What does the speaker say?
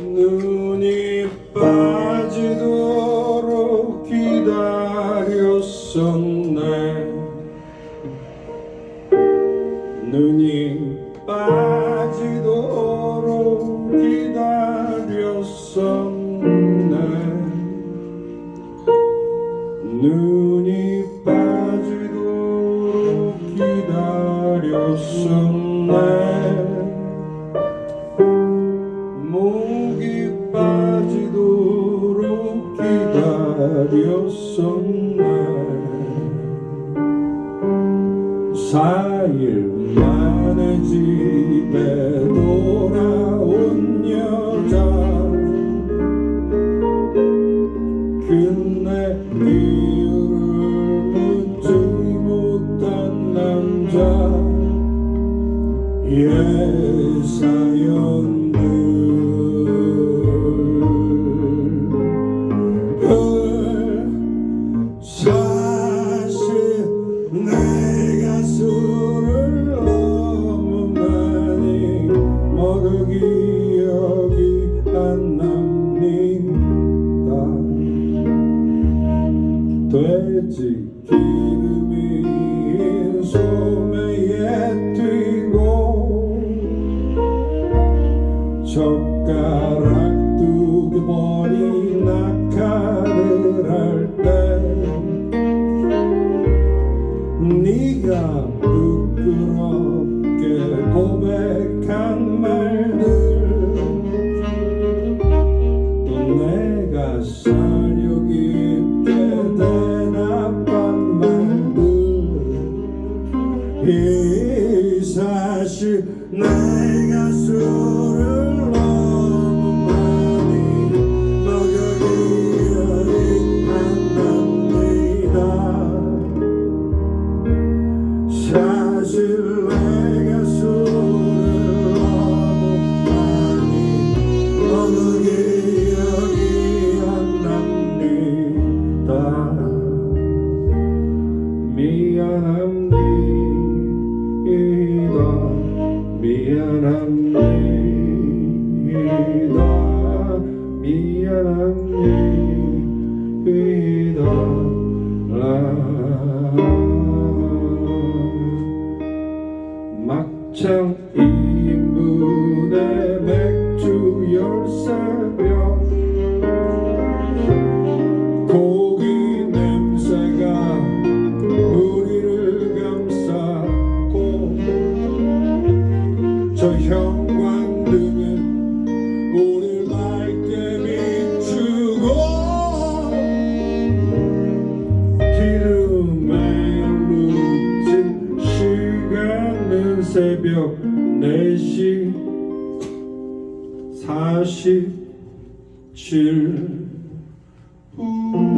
눈이 빠지도록 기다렸었네. 눈이 빠지도록 기다렸었네. 눈이 빠지도록 기다렸었네 기다렸었네 사일 만에 집에 돌아온 여자. 근데 이유를 묻지 못한 남자. 예사연들 to 내가 술 미안합니다. 미안합니다. 막창 새벽 4시 47분